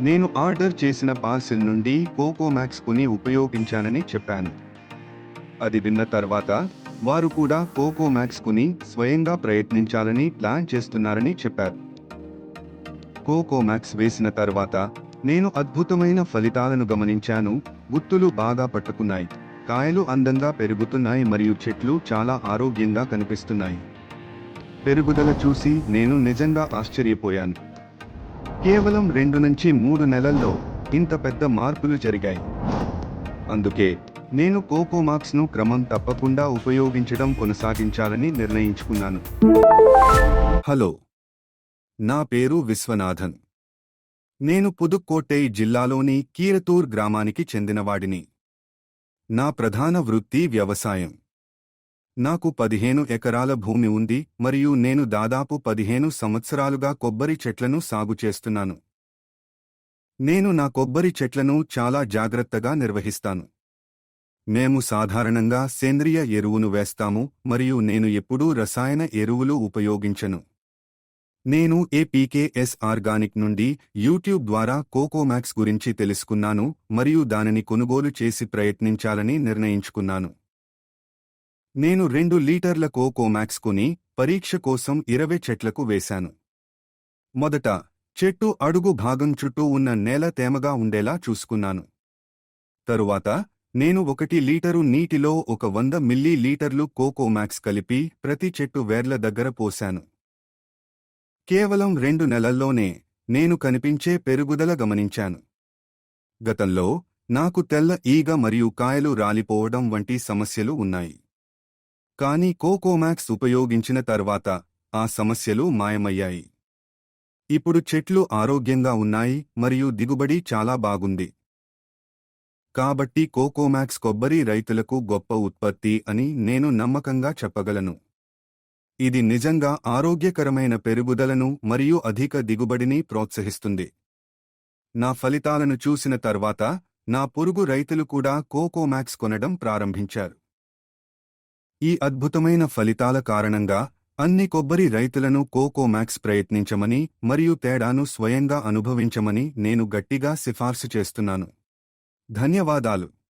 నేను ఆర్డర్ చేసిన పార్సిల్ నుండి కోకోమాక్స్ కొని ఉపయోగించానని చెప్పాను. అది విన్న తర్వాత వారు కూడా కోకోమాక్స్ కొని స్వయంగా ప్రయత్నించాలని ప్లాన్ చేస్తున్నారని చెప్పారు. కోకోమాక్స్ వేసిన తర్వాత నేను అద్భుతమైన ఫలితాలను గమనించాను. గుత్తులు బాగా పట్టుకున్నాయి. కాయలు అందంగా పెరుగుతున్నాయి మరియు చెట్లు చాలా ఆరోగ్యంగా కనిపిస్తున్నాయి. పెరుగుదల చూసి నేను నిజంగా ఆశ్చర్యపోయాను. కేవలం రెండు నుంచి మూడు నెలల్లో ఇంత పెద్ద మార్పులు జరిగాయి. అందుకే నేను కోకోమాక్స్ను క్రమం తప్పకుండా ఉపయోగించడం కొనసాగించాలని నిర్ణయించుకున్నాను. హలో నా పేరు విశ్వనాథన్. నేను పుదుక్కోట్టై జిల్లాలోని కీరతూర్ గ్రామానికి చెందినవాడిని. నా ప్రధాన వృత్తి వ్యవసాయం. నాకు పదిహేను ఎకరాల భూమి ఉంది మరియు నేను దాదాపు పదిహేను సంవత్సరాలుగా కొబ్బరి చెట్లను సాగు చేస్తున్నాను. నేను నా కొబ్బరి చెట్లను చాలా జాగ్రత్తగా నిర్వహిస్తాను. మేము సాధారణంగా సేంద్రియ ఎరువును వేస్తాము మరియు నేను ఎప్పుడూ రసాయన ఎరువులు ఉపయోగించను. నేను ఏపీకేఎస్ ఆర్గానిక్ నుండి యూట్యూబ్ ద్వారా కోకోమాక్స్ గురించి తెలుసుకున్నాను మరియు దానిని కొనుగోలు చేసి ప్రయత్నించాలని నిర్ణయించుకున్నాను. నేను రెండు లీటర్ల కోకోమాక్స్ కొని పరీక్ష కోసం ఇరవై చెట్లకు వేశాను. మొదట చెట్టు అడుగు భాగం చుట్టూ ఉన్న నేల తేమగా ఉండేలా చూసుకున్నాను. తరువాత నేను ఒకటి లీటరు నీటిలో ఒక వంద మిల్లీ లీటర్లు కోకోమాక్స్ కలిపి ప్రతి చెట్టు వేర్ల దగ్గర పోశాను. కేవలం రెండు నెలల్లోనే నేను కనిపించే పెరుగుదల గమనించాను. గతంలో నాకు తెల్ల ఈగ మరియు కాయలు రాలిపోవడం వంటి సమస్యలు ఉన్నాయి. కానీ కోకోమాక్స్ ఉపయోగించిన తర్వాత ఆ సమస్యలు మాయమయ్యాయి. ఇప్పుడు చెట్లు ఆరోగ్యంగా ఉన్నాయి మరియు దిగుబడి చాలా బాగుంది. కాబట్టి కోకోమాక్స్ కొబ్బరి రైతులకు గొప్ప ఉత్పత్తి అని నేను నమ్మకంగా చెప్పగలను. ఇది నిజంగా ఆరోగ్యకరమైన పెరుగుదలను మరియు అధిక దిగుబడిని ప్రోత్సహిస్తుంది. నా ఫలితాలను చూసిన తర్వాత నా పొరుగు రైతులు కూడా కోకోమాక్స్ కొనడం ప్రారంభించారు. ఈ అద్భుతమైన ఫలితాల కారణంగా అన్ని కొబ్బరి రైతులను కోకోమాక్స్ ప్రయత్నించమని మరియు తేడాను స్వయంగా అనుభవించమని నేను గట్టిగా సిఫార్సు చేస్తున్నాను. ధన్యవాదాలు.